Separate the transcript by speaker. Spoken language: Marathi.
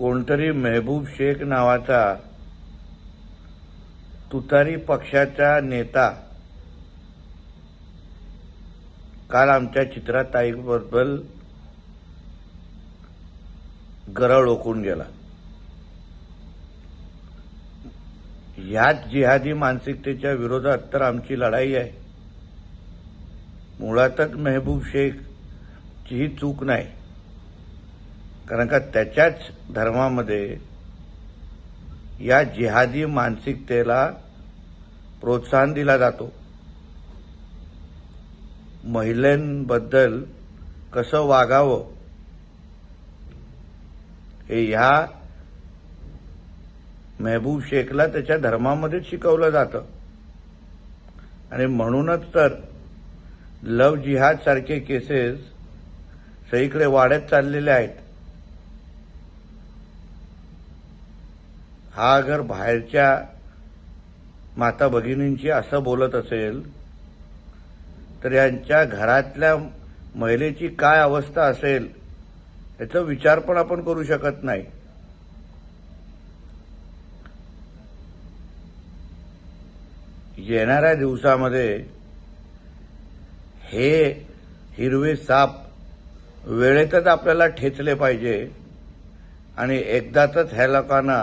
Speaker 1: कोणतरी मेहबूब शेख नावाचा तुतारी पक्षाचा नेता काल आमच्या चित्राताईबद्दल गरळ ओकून गेला. ह्याच जिहादी मानसिकतेच्या विरोधात तर आमची लढाई आहे. मुळातच मेहबूब शेखची ही चूक नाही. कारण का त्याच्याच धर्मामध्ये या जिहादी मानसिकतेला प्रोत्साहन दिला जातो. महिलांबद्दल कसं वागावं हे ह्या मेहबूब शेखला त्याच्या धर्मामध्येच शिकवलं जातं. आणि म्हणूनच तर लव जिहाद सारखे केसेस सगळीकडे वाढत चाललेले आहेत. हा अगर बाहेरच्या माता भगिनींची असं बोलत असेल तर यांच्या घरातल्या महिलेची काय अवस्था असेल याचा विचार पण आपण करू शकत नाही. येणाऱ्या दिवसामध्ये हे हिरवे साप वेळेतच आपल्याला ठेचले पाहिजे आणि एकदाच ह्या लोकांना